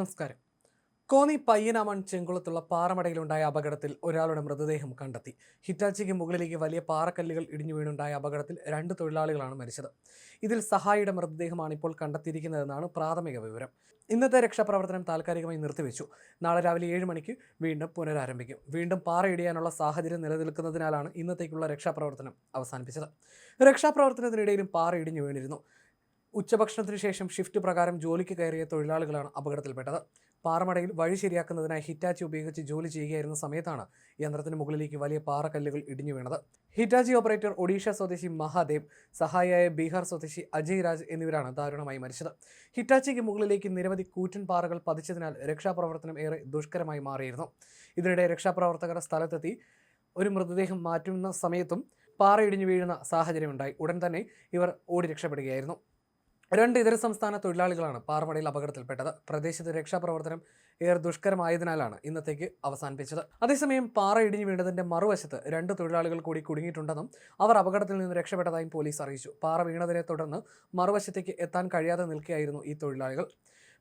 നമസ്കാരം. കോന്നി പയ്യനാമൺ ചെങ്കുളത്തുള്ള പാറമടയിലുണ്ടായ അപകടത്തിൽ ഒരാളുടെ മൃതദേഹം കണ്ടെത്തി. ഹിറ്റാച്ചിക്ക് മുകളിലേക്ക് വലിയ പാറക്കല്ലുകൾ ഇടിഞ്ഞു വീണുണ്ടായ അപകടത്തിൽ രണ്ട് തൊഴിലാളികളാണ് മരിച്ചത്. ഇതിൽ സഹായിയുടെ മൃതദേഹമാണ് ഇപ്പോൾ കണ്ടെത്തിയിരിക്കുന്നതെന്നാണ് പ്രാഥമിക വിവരം. ഇന്നത്തെ രക്ഷാപ്രവർത്തനം താൽക്കാലികമായി നിർത്തിവെച്ചു. നാളെ രാവിലെ ഏഴ് മണിക്ക് വീണ്ടും പുനരാരംഭിക്കും. വീണ്ടും പാറയിടിയാനുള്ള സാഹചര്യം നിലനിൽക്കുന്നതിനാലാണ് ഇന്നത്തേക്കുള്ള രക്ഷാപ്രവർത്തനം അവസാനിപ്പിച്ചത്. രക്ഷാപ്രവർത്തനത്തിനിടയിലും പാറ ഇടിഞ്ഞു വീണിരുന്നു. ഉച്ചഭക്ഷണത്തിന് ശേഷം ഷിഫ്റ്റ് പ്രകാരം ജോലിക്ക് കയറിയ തൊഴിലാളികളാണ് അപകടത്തിൽപ്പെട്ടത്. പാറമടയിൽ വഴി ശരിയാക്കുന്നതിനായി ഹിറ്റാച്ചി ഉപയോഗിച്ച് ജോലി ചെയ്യുകയായിരുന്ന സമയത്താണ് യന്ത്രത്തിന് മുകളിലേക്ക് വലിയ പാറക്കല്ലുകൾ ഇടിഞ്ഞു വീണത്. ഹിറ്റാച്ചി ഓപ്പറേറ്റർ ഒഡീഷ സ്വദേശി മഹാദേവ് സഹായിയായ ബീഹാർ സ്വദേശി അജയ് രാജ് എന്നിവരാണ് ദാരുണമായി മരിച്ചത്. ഹിറ്റാച്ചിക്ക് മുകളിലേക്ക് നിരവധി കൂറ്റൻ പാറകൾ പതിച്ചതിനാൽ രക്ഷാപ്രവർത്തനം ഏറെ ദുഷ്കരമായി മാറിയിരുന്നു. ഇതിനിടെ രക്ഷാപ്രവർത്തകർ സ്ഥലത്തെത്തി ഒരു മൃതദേഹം മാറ്റുന്ന സമയത്തും പാറയിടിഞ്ഞു വീഴുന്ന സാഹചര്യമുണ്ടായി. ഉടൻ തന്നെ ഇവർ ഓടി രക്ഷപ്പെടുകയായിരുന്നു. രണ്ട് ഇതര സംസ്ഥാന തൊഴിലാളികളാണ് പാറമടയിൽ അപകടത്തിൽപ്പെട്ടത്. പ്രദേശത്ത് രക്ഷാപ്രവർത്തനം ഏറെ ദുഷ്കരമായതിനാലാണ് ഇന്നത്തേക്ക് അവസാനിപ്പിച്ചത്. അതേസമയം പാറ ഇടിഞ്ഞു വീണതിന്റെ മറുവശത്ത് രണ്ട് തൊഴിലാളികൾ കൂടി കുടുങ്ങിയിട്ടുണ്ടെന്നും അവർ അപകടത്തിൽ നിന്ന് രക്ഷപ്പെട്ടതായും പോലീസ് അറിയിച്ചു. പാറ വീണതിനെ തുടർന്ന് മറുവശത്തേക്ക് എത്താൻ കഴിയാതെ നിൽക്കുകയായിരുന്നു ഈ തൊഴിലാളികൾ.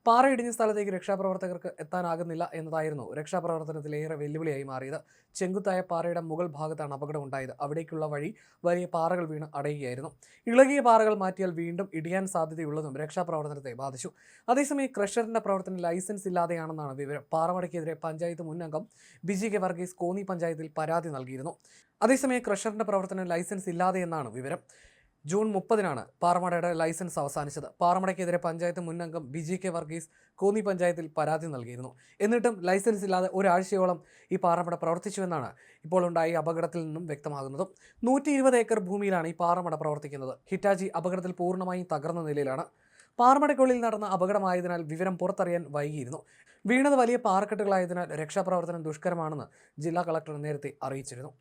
പാറ ഇടിഞ്ഞ സ്ഥലത്തേക്ക് രക്ഷാപ്രവർത്തകർക്ക് എത്താനാകുന്നില്ല എന്നതായിരുന്നു രക്ഷാപ്രവർത്തനത്തിൽ ഏറെ വെല്ലുവിളിയായി മാറിയത്. ചെങ്കുത്തായ പാറയുടെ മുകൾ ഭാഗത്താണ് അപകടം ഉണ്ടായത് അവിടേക്കുള്ള വഴി വലിയ പാറകൾ വീണ് അടയുകയായിരുന്നു. ഇളകിയ പാറകൾ മാറ്റിയാൽ വീണ്ടും ഇടിയാൻ സാധ്യതയുള്ളതും രക്ഷാപ്രവർത്തനത്തെ ബാധിച്ചു. അതേസമയം ക്രഷറിന്റെ പ്രവർത്തനം ലൈസൻസ് ഇല്ലാതെയാണെന്നാണ് വിവരം. പാറമടക്കെതിരെ പഞ്ചായത്ത് മുൻ അംഗം ബിജി കെ വർഗീസ് കോന്നി പഞ്ചായത്തിൽ പരാതി നൽകിയിരുന്നു. അതേസമയം ക്രഷറിന്റെ പ്രവർത്തനം ലൈസൻസ് ഇല്ലാതെയെന്നാണ് വിവരം. ജൂൺ മുപ്പതിനാണ് പാറമടയുടെ ലൈസൻസ് അവസാനിച്ചത്. പാറമടയ്ക്കെതിരെ പഞ്ചായത്ത് മുൻ അംഗം ബിജി കെ വർഗീസ് കോന്നി പഞ്ചായത്തിൽ പരാതി നൽകിയിരുന്നു. എന്നിട്ടും ലൈസൻസ് ഇല്ലാതെ ഒരാഴ്ചയോളം ഈ പാറമട പ്രവർത്തിച്ചുവെന്നാണ് ഇപ്പോൾ ഉണ്ടായ അപകടത്തിൽ നിന്നും വ്യക്തമാകുന്നതും. നൂറ്റി ഇരുപത് ഏക്കർ ഭൂമിയിലാണ് ഈ പാറമട പ്രവർത്തിക്കുന്നത്. ഹിറ്റാജി അപകടത്തിൽ പൂർണമായും തകർന്ന നിലയിലാണ്. പാറമടയ്ക്കുള്ളിൽ നടന്ന അപകടമായതിനാൽ വിവരം പുറത്തറിയാൻ വൈകിയിരുന്നു. വീണത് വലിയ പാറക്കെട്ടുകളായതിനാൽ രക്ഷാപ്രവർത്തനം ദുഷ്കരമാണെന്ന് ജില്ലാ കളക്ടർ നേരത്തെ അറിയിച്ചിരുന്നു.